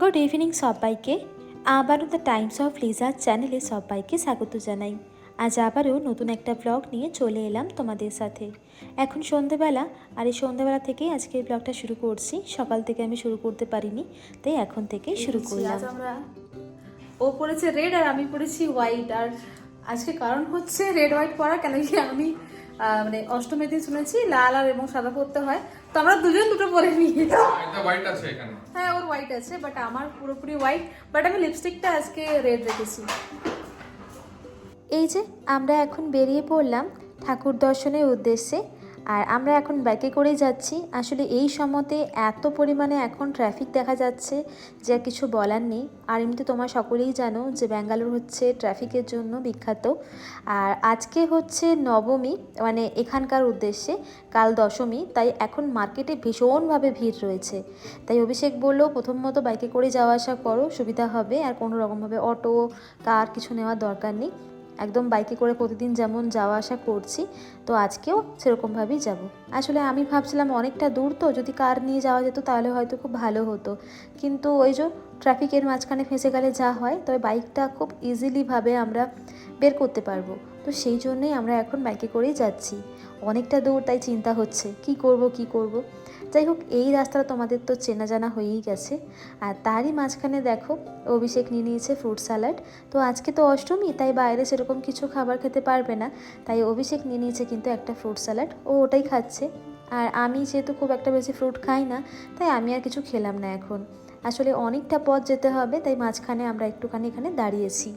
Good evening সবাইকে। আবারও the Times of লিজার চ্যানেলে সবাইকে স্বাগত জানাই। আজ আবারও নতুন একটা ব্লগ নিয়ে চলে এলাম তোমাদের সাথে। এখন সন্ধেবেলা আর এই সন্ধেবেলা থেকেই আজকে এই ব্লগটা শুরু করছি। সকাল থেকে আমি শুরু করতে পারিনি তাই এখন থেকেই শুরু করলাম। আজ আমরা ও পড়েছে রেড আর আমি পড়েছি হোয়াইট আর আজকে কারণ হচ্ছে রেড হোয়াইট পরা কেন কি আমি মানে অষ্টমীর দিন শুনেছি লাল আর এবং সাদা পরতে হয়। তো আমরা দুজন দুটো পরে নিয়েছি একটা হোয়াইট আছে এখানে। হ্যাঁ ওর হোয়াইট আছে বাট আমার পুরোপুরি হোয়াইট বাট আমি লিপস্টিকটা আজকে রেড রেখেছি। এই যে আমরা এখন বেরিয়ে পড়লাম ঠাকুর দর্শনের উদ্দেশ্যে। আর আমরা এখন বাইকে করেই যাচ্ছি। আসলে এই সময়তে এত পরিমাণে এখন ট্রাফিক দেখা যাচ্ছে যে আর কিছু বলার নেই। আর এমনিতে তোমরা সকলেই জানো যে ব্যাঙ্গালোর হচ্ছে ট্রাফিকের জন্য বিখ্যাত। আর আজকে হচ্ছে নবমী মানে এখানকার উদ্দেশ্যে কাল দশমী, তাই এখন মার্কেটে ভীষণভাবে ভিড় রয়েছে। তাই অভিষেক বলল, প্রথম মতো বাইকে করে যাওয়া আসা করো, সুবিধা হবে। আর কোনো রকমভাবে অটো কার কিছু নেওয়ার দরকার নেই। একদম বাইকে করে প্রতিদিন যেমন যাওয়া আসা করছি, তো আজকেও সেরকমভাবেই যাব। আসলে আমি ভাবছিলাম অনেকটা দূর তো, যদি কার নিয়ে যাওয়া যেত তাহলে হয়তো খুব ভালো হতো। কিন্তু ওই যে ট্রাফিকের মাঝখানে ফেঁসে গেলে যা হয়, তবে বাইকটা খুব ইজিলিভাবে আমরা বের করতে পারব। তো সেই জন্যই আমরা এখন বাইকে করেই যাচ্ছি। অনেকটা দূর তাই চিন্তা হচ্ছে, কি করব কি করব? যাই হোক, এই রাস্তাটা তোমাদের তো চেনা জানা হয়েই গেছে। আর তারই মাঝখানে দেখো, অভিষেক নিয়ে নিয়েছে ফ্রুট স্যালাড তো আজকে তো অষ্টমী, তাই বাইরে সেরকম কিছু খাবার খেতে পারবে না। তাই অভিষেক নিয়ে নিয়েছে কিন্তু একটা ফ্রুট স্যালাড ও ওটাই খাচ্ছে। আর আমি যেহেতু খুব একটা বেশি ফ্রুট খাই না, তাই আমি আর কিছু খেলাম না এখন। আসলে অনেকটা পথ যেতে হবে, তাই মাঝখানে আমরা একটুখানি এখানে দাঁড়িয়েছি।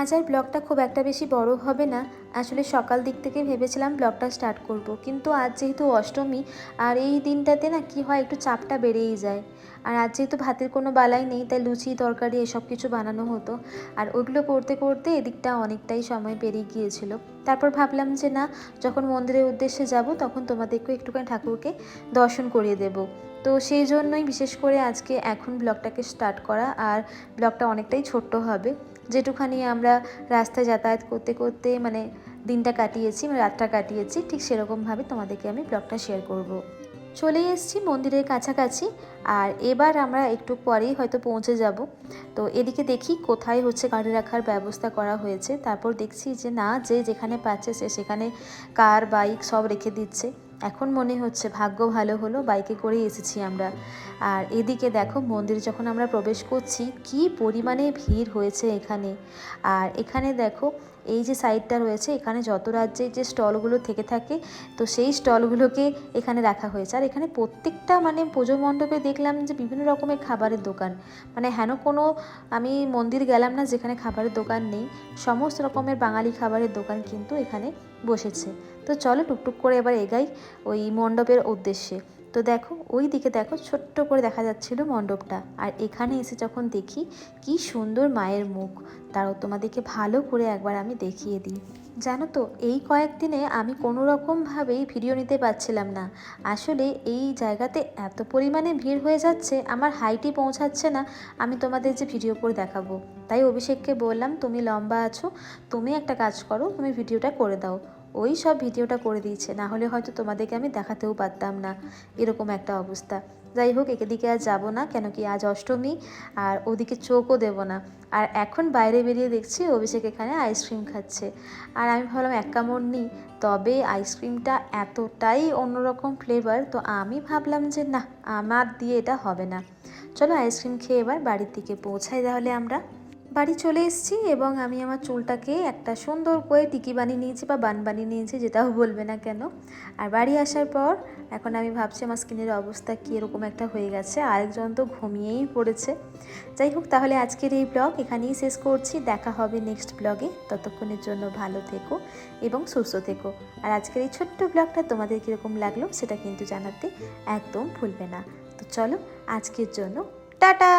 আজ আর ব্লগটা খুব একটা বেশি বড় হবে না। আসলে সকাল দিক থেকে ভেবেছিলাম ব্লগটা স্টার্ট করব। কিন্তু আজ যেহেতু অষ্টমী, আর এই দিনটাতে না কি হয়, একটু চাপটা বেড়েই যায়। আর আজ যেহেতু ভাতের কোনো বালাই নেই, তাই লুচি, তরকারি, এসব কিছু বানানো হতো। আর ওইগুলো করতে করতে এদিকটা অনেকটাই সময় পেরিয়ে গিয়েছিল। তারপর ভাবলাম যে না, যখন মন্দিরের উদ্দেশ্যে যাব, তখন তোমাদেরকেও একটুখানি ঠাকুরকে দর্শন করিয়ে দেব। তো সেই জন্যই বিশেষ করে আজকে এখন ব্লগটাকে স্টার্ট করা, আর ব্লগটা অনেকটাই ছোট্ট হবে। যেটুখানি আমরা রাস্তায় যাতায়াত করতে করতে মানে দিনটা কাটিয়েছি মানে রাতটা কাটিয়েছি, ঠিক সেরকমভাবে তোমাদেরকে আমি ব্লগটা শেয়ার করব। চলে এসেছি মন্দিরের কাছাকাছি আর এবার আমরা একটু পরেই হয়তো পৌঁছে যাব। তো এদিকে দেখি কোথায় হচ্ছে গাড়ি রাখার ব্যবস্থা করা হয়েছে। তারপর দেখছি যে না, যে যেখানে পাচ্ছে সে সেখানে কার, বাইক সব রেখে দিচ্ছে। এখন মনে হচ্ছে ভাগ্য ভালো হলো, বাইকে করেই এসেছি আমরা। আর এদিকে দেখো, মন্দিরে যখন আমরা প্রবেশ করছি, কি পরিমাণে ভিড় হয়েছে এখানে। আর এখানে দেখো এই যে সাইডটা রয়েছে, এখানে যত রাজ্যের যে স্টলগুলো থেকে থাকে, তো সেই স্টলগুলোকে এখানে রাখা হয়েছে। আর এখানে প্রত্যেকটা মানে পুজো মণ্ডপে দেখলাম যে বিভিন্ন রকমের খাবারের দোকান। মানে হেন কোনো আমি মন্দির গেলাম না যেখানে খাবারের দোকান নেই, সমস্ত রকমের বাঙালি খাবারের দোকান কিন্তু এখানে বসেছে। তো চলো টুকটুক করে এবার এগাই ওই মণ্ডপের উদ্দেশ্যে। তো দেখো, ওই দিকে দেখো ছোট্ট করে দেখা যাচ্ছিল মণ্ডপটা। আর এখানে এসে যখন দেখি, কি সুন্দর মায়ের মুখ। তারও তোমাদেরকে ভালো করে একবার আমি দেখিয়ে দিই। জানো তো, এই কয়েকদিনে আমি কোনো রকমভাবেই ভিডিও নিতে পারছিলাম না। আসলে এই জায়গাতে এত পরিমাণে ভিড় হয়ে যাচ্ছে, আমার হাইটই পৌঁছাচ্ছে না, আমি তোমাদের যে ভিডিও করে দেখাবো। তাই অভিষেককে বললাম, তুমি লম্বা আছো, তুমি একটা কাজ করো, তুমি ভিডিওটা করে দাও। ওই সব ভিডিওটা করে দিয়েছে, না হলে হয়তো তোমাদেরকে আমি দেখাতেও পারতাম না, এরকম একটা অবস্থা। যাই হোক এদিকে আর যাব না, কেন কি আজ অষ্টমী, আর ওদিকে চোখও দেবো না। আর এখন বাইরে বেরিয়ে দেখছি অভিষেক এখানে আইসক্রিম খাচ্ছে। আর আমি ভাবলাম, এক কামড় নিই তবে আইসক্রিমটা এতটাই অন্যরকম ফ্লেভার তো আমি ভাবলাম যে না, আমার দিয়ে এটা হবে না। চলো আইসক্রিম খেয়ে এবার বাড়ির দিকে পৌঁছাই তাহলে আমরা। বাড়ি চলে এসেছি এবং আমি আমার চুলটাকে একটা সুন্দর করে টিকি বানিয়ে নিয়েছি বা বান বানিয়ে নিয়েছি, যেটাও বলবে না কেন। আর বাড়ি আসার পর এখন আমি ভাবছি আমার স্কিনের অবস্থা কী এরকম একটা হয়ে গেছে, আরেকজন তো ঘুমিয়েই পড়েছে। যাই হোক, তাহলে আজকের এই ব্লগ এখানেই শেষ করছি। দেখা হবে নেক্সট ব্লগে। ততক্ষণের জন্য ভালো থেকো এবং সুস্থ থেকো। আর আজকের এই ছোট্ট ব্লগটা তোমাদের কীরকম লাগল সেটা কিন্তু জানাতে একদম ভুলবে না। তো চলো, আজকের জন্য টাটা!